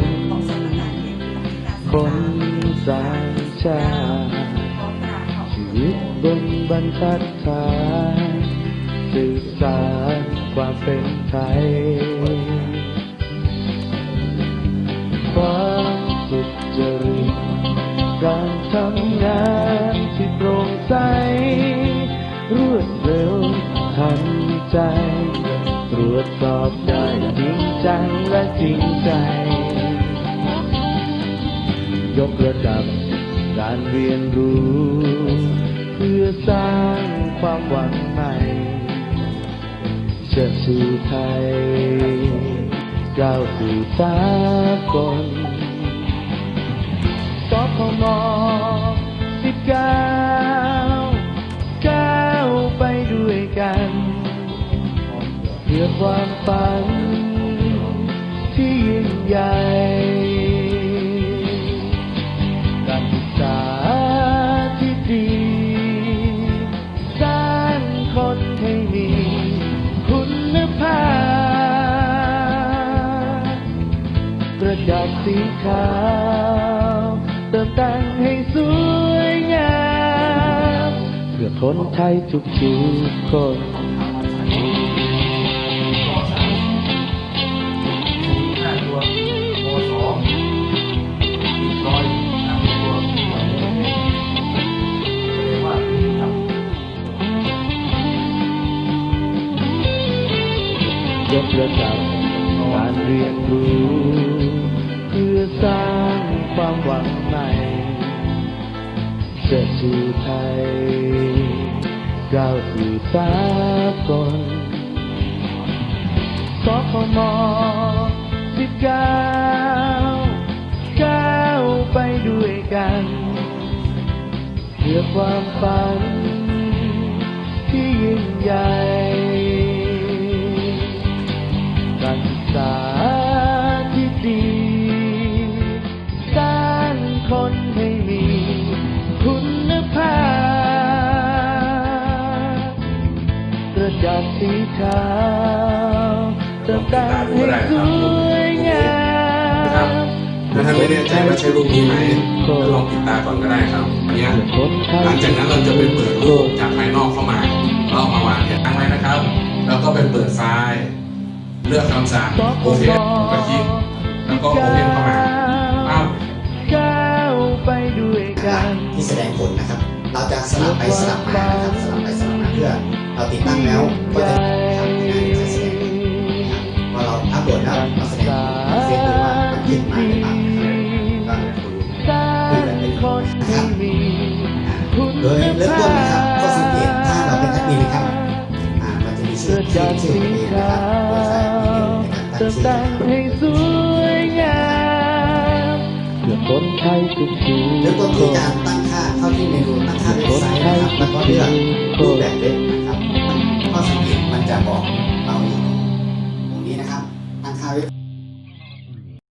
นของสำนักงานเขตพื้นที่การศึกคนสางชาติชีวิตบนบรรทัดฐานสื่อสารความเป็นไทยความสุขจริตการทำงานที่โปร่งใสรวดเร็วทันใจ ตรวจสอบได้จริงจังและจริงใจ ยกระดับการเรียนรู้ เพื่อสร้างความหวังใหม่เชิดชูไทยก้าวสู่สากลสพมสิบเก้าก้าวไปด้วยกัน เพื่อความฝันที่ยิ่งใหญ่ ให้มีคุณภาพกระดาษสีขาวเติมแต่งให้สวยงาม เพื่อคนไทยทุกทุกๆคน ยกระดับการเรียนรู้ เพื่อสร้างความหวังใหม่เชิดชูไทยก้าวสู่สากลสพมสิบเก้าก้าวไปด้วยกัน เพื่อความฝันที่ยิ่งใหญ่ ษาที่ดีสร้างคนให้มีคุณภาพกระดาษสีขาวเติมแต่งให้สวยงามถ้าท่านไม่แน่ใจว่าใช่รูปนี้ไหมก็ลองปิดตาก่อนก็ได้ครับอันเนี้ยหลังจากนั้นเราจะไปเปิดรูปจากภายนอกเข้ามาเราเอามาวางเนี่ยตั้งไว้นะครับ แล้วก็ไปเปิดไฟล์ เลือกคำสั่งโอเคกระคลิกแล้วก็โอเพนเข้ามาอ้าวก้าวไปด้วยหกัลักนที่แสดงผลนะครับ เราจะสลับไปสลับมานะครับสลับไปสลับมาเพื่อเราติดตั้งแล้วก็จะทำงานจะแสดงผลนะครับพอเราอัปโหลดแล้วเราแสดงผลเฟซดูว่ามันขึ้นมาหรือเปล่านะครับก็ดูสร้างคนที่มีคุณโดยเริ่มต้นนะครับข้อสังเกตถ้าเราเป็นแอดมินนะครับอ่ามันจะมีกชื่อระชื่อดาษชื่อสีตัวเองนะขาครับ โดยใช้อีเมลในการตั้งวเติมแต่งให้สวยงามชื่อเพื่อคนไทยทุกทุเริ่มต้นกคที่นการตั้งค่าเข้าที่เมนูตั้งค่าเว็บไซต์นะครับแล้วก็เลือกรูปแบบเว็บ